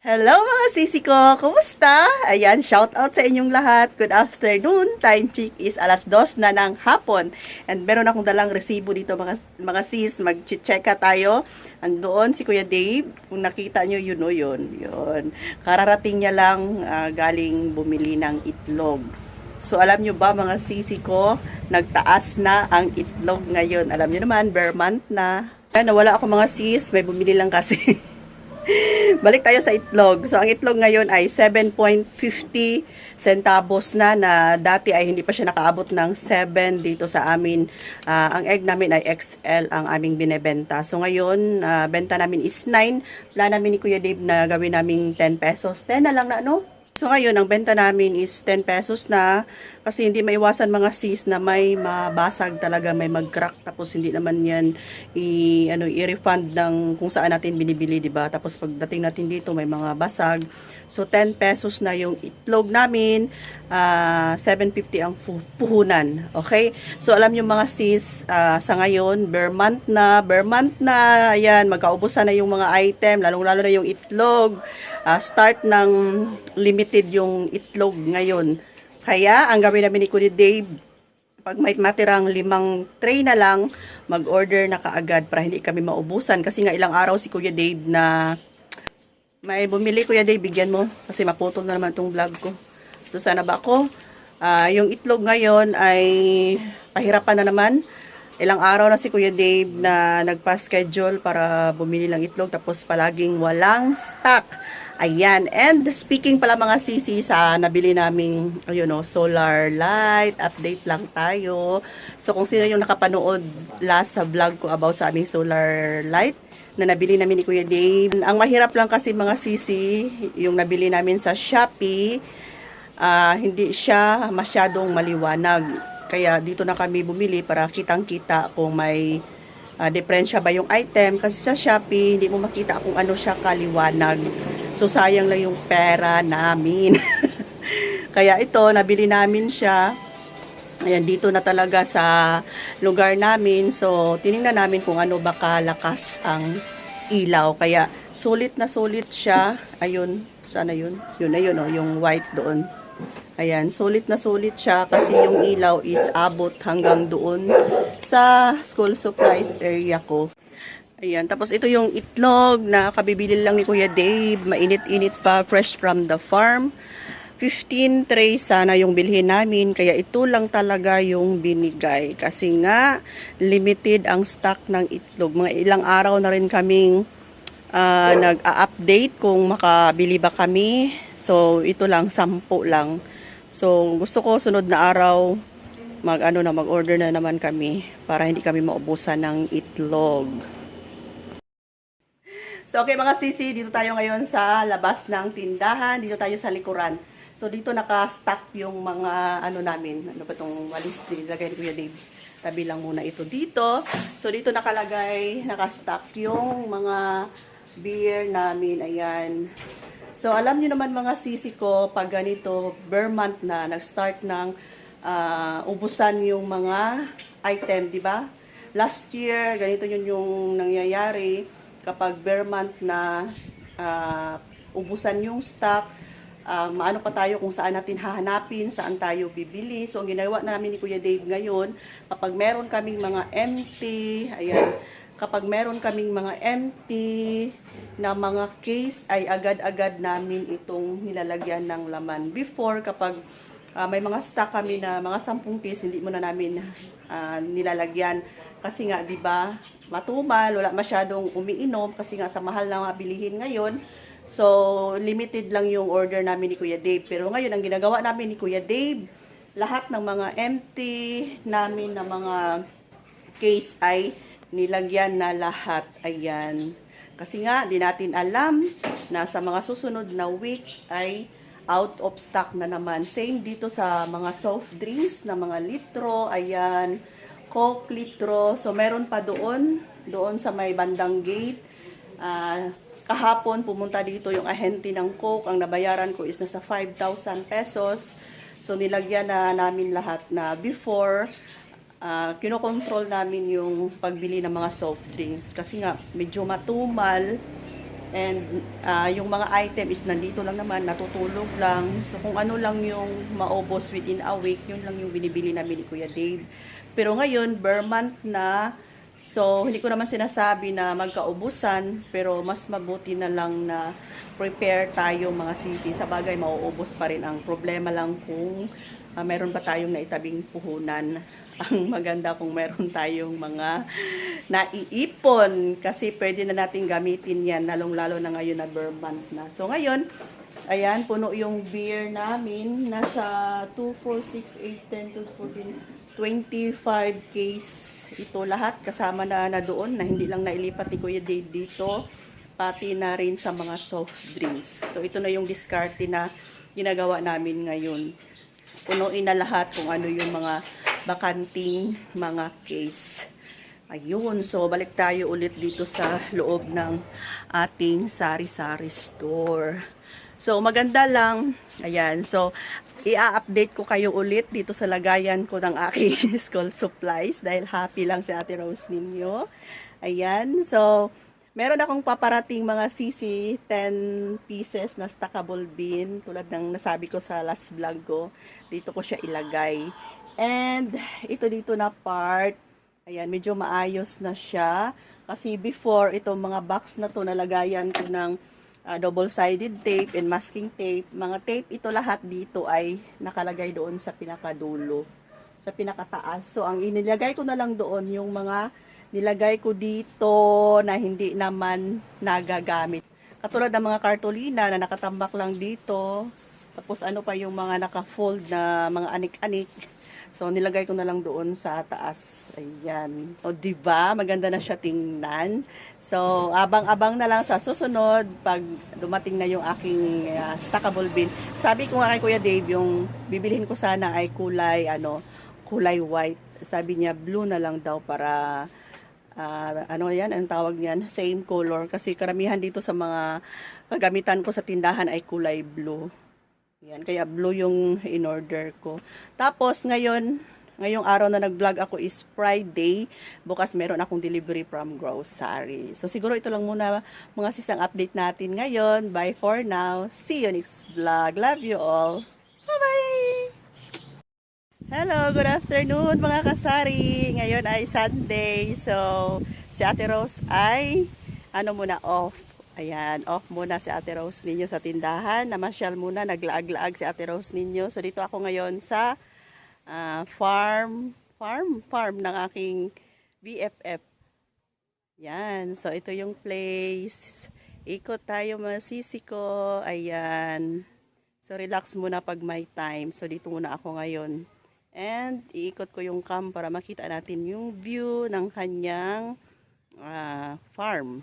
Hello mga sisi ko! Kumusta? Ayan, shout out sa inyong lahat. Good afternoon. Time check is alas dos na ng hapon. And meron akong dalang resibo dito mga, mga sis. Mag-checka tayo. Andoon si Kuya Dave. Kung nakita nyo, yun o yun. yun. Kararating niya lang ah, galing bumili ng itlog. So alam nyo ba mga sisi ko, nagtaas na ang itlog ngayon. Alam nyo naman, bare month na. Ayan, nawala ako mga sis. May bumili lang kasi. Balik tayo sa itlog. So, ang itlog ngayon ay 7.50 centavos na na dati ay hindi pa siya nakaabot ng 7 dito sa amin. Ah, ang egg namin ay XL ang aming binebenta. So, ngayon, ah, benta namin is 9. Plan namin ni Kuya Dave na gawin namin 10 pesos. 10 na lang na, no? So ngayon, ang benta namin is 10 pesos na kasi hindi maiwasan mga sis na may mabasag talaga, may mag-crack tapos hindi naman yan i ano i-refund ng kung saan natin binibili, 'di ba? Tapos pagdating natin dito may mga basag. So 10 pesos na yung itlog namin, ah 750 ang pu- puhunan. Okay? So alam niyo mga sis, ah, sa ngayon, bare month na, bare month na, ayan, magkaubusan na yung mga item, lalong-lalo na yung itlog. Ah, start ng limited yung itlog ngayon. Kaya, ang gawin namin ni Kuya Dave, pag may matirang limang tray na lang, mag-order na kaagad para hindi kami maubusan. Kasi nga ilang araw si Kuya Dave na may bumili Kuya Dave, bigyan mo. Kasi maputol na naman itong vlog ko. So, sana ba ako? Ah, yung itlog ngayon ay pahirapan na naman. Ilang araw na si Kuya Dave na nagpa-schedule para bumili ng itlog tapos palaging walang stock. Ayan. And speaking pala mga sisi sa nabili naming, you know, solar light, update lang tayo. So kung sino yung nakapanood last sa vlog ko about sa aming solar light na nabili namin ni Kuya Dave. Ang mahirap lang kasi mga sisi, yung nabili namin sa Shopee, ah, hindi siya masyadong maliwanag. Kaya dito na kami bumili para kitang-kita kung may ah, diferensya ba yung item. Kasi sa Shopee, hindi mo makita kung ano siya kaliwanag. So, sayang lang yung pera namin. Kaya ito, nabili namin siya. Ayan, dito na talaga sa lugar namin. So, tiningnan namin kung ano ba kalakas ang ilaw. Kaya, sulit na sulit siya. Ayun, sana yun? Yun, ayun, oh, yung white doon. Ayan, sulit na sulit siya kasi yung ilaw is abot hanggang doon sa school supplies area ko. Ayan, tapos ito yung itlog na kabibili lang ni Kuya Dave. Mainit-init pa, fresh from the farm. 15 tray sana yung bilhin namin. Kaya ito lang talaga yung binigay. Kasi nga, limited ang stock ng itlog. Mga ilang araw na rin kaming ah, nag-update kung makabili ba kami. So, ito lang, 10 lang. So, gusto ko sunod na araw, mag ano na mag-order na naman kami para hindi kami maubusan ng itlog. So, okay mga sisi, dito tayo ngayon sa labas ng tindahan. Dito tayo sa likuran. So, dito naka-stack yung mga ano namin. Ano ba itong walis nilagay ni Kuya Dave? Tabi lang muna ito dito. So, dito nakalagay, naka-stack yung mga beer namin. Ayan. So, alam niyo naman mga sisi ko, pag ganito, bare month na, nag-start ng ah, ubusan yung mga item, di ba? Last year, ganito yun yung nangyayari kapag bare month na ah, ubusan yung stock, ah, maano pa tayo kung saan natin hahanapin, saan tayo bibili. So, ang ginagawa namin ni Kuya Dave ngayon, kapag meron kaming mga empty, ayan, kapag meron kaming mga empty na mga case, ay agad-agad namin itong nilalagyan ng laman. Before, kapag ah, may mga stock kami na mga 10 piece, hindi mo na namin ah, nilalagyan. Kasi nga, di ba, matumal, wala masyadong umiinom kasi nga sa mahal na mga bilihin ngayon. So, limited lang yung order namin ni Kuya Dave. Pero ngayon, ang ginagawa namin ni Kuya Dave, lahat ng mga empty namin na mga case ay nilagyan na lahat. Ayan. Kasi nga, di natin alam na sa mga susunod na week ay out of stock na naman. Same dito sa mga soft drinks na mga litro. Ayan. Coke litro. So, meron pa doon. Doon sa may bandang gate. Ah, kahapon, pumunta dito yung ahente ng Coke. Ang nabayaran ko is nasa 5,000 pesos. So, nilagyan na namin lahat na before, ah kinokontrol namin yung pagbili ng mga soft drinks. Kasi nga, medyo matumal And ah, yung mga item is nandito lang naman, natutulog lang. So kung ano lang yung maubos within a week, yun lang yung binibili namin ni Kuya Dave. Pero ngayon, ber month na, so hindi ko naman sinasabi na magkaubusan, pero mas mabuti na lang na prepare tayo mga sisi. Sa bagay, mauubos pa rin ang problema lang kung ah, meron ba tayong naitabing puhunan. Ang maganda kung meron tayong mga naiipon kasi pwede na natin gamitin yan lalong-lalo na ngayon na bear month na. So ngayon, ayan, puno yung beer namin. Nasa 2, 4, 6, 8, 10, 12, 14, 25 case ito lahat kasama na na doon na hindi lang nailipat ni Kuya Dave dito pati na rin sa mga soft drinks. So ito na yung discarte na ginagawa namin ngayon. Punuin na lahat kung ano yung mga bakanting mga case. Ayun, so balik tayo ulit dito sa loob ng ating sari-sari store. So maganda lang, ayan, so i-update ko kayo ulit dito sa lagayan ko ng aking school supplies dahil happy lang si Ate Rose ninyo. Ayan, so meron akong paparating mga sisi, 10 pieces na stackable bin tulad ng nasabi ko sa last vlog ko. Dito ko siya ilagay. And ito dito na part, ayan, medyo maayos na siya. Kasi before, itong mga box na to nalagayan ko ng ah, double-sided tape and masking tape. Mga tape ito lahat dito ay nakalagay doon sa pinakadulo, sa pinakataas. So, ang inilagay ko na lang doon yung mga nilagay ko dito na hindi naman nagagamit. Katulad ng mga kartolina na nakatambak lang dito. Tapos ano pa yung mga naka-fold na mga anik-anik. So, nilagay ko na lang doon sa taas. Ayan. O, ba? Maganda na siya tingnan. So, abang-abang na lang sa susunod pag dumating na yung aking uh, stackable bin. Sabi ko nga kay Kuya Dave, yung bibilihin ko sana ay kulay, ano, kulay white. Sabi niya, blue na lang daw para ah, ano yan, ang tawag niyan, same color. Kasi karamihan dito sa mga kagamitan ko sa tindahan ay kulay blue. Yan, kaya blue yung in-order ko. Tapos ngayon, ngayong araw na nag-vlog ako is Friday. Bukas meron akong delivery from grocery. So siguro ito lang muna mga sisang update natin ngayon. Bye for now. See you next vlog. Love you all. Bye-bye! Hello, good afternoon mga kasari. Ngayon ay Sunday. So, si Ate Rose ay ano muna off. Ayan, off muna si Ate Rose ninyo sa tindahan. Namasyal muna, naglaag-laag si Ate Rose ninyo. So, dito ako ngayon sa ah, farm, farm, farm ng aking BFF. Yan, so ito yung place. Ikot tayo mga sisi ko. Ayan. So, relax muna pag may time. So, dito muna ako ngayon. And, iikot ko yung cam para makita natin yung view ng kanyang ah, farm.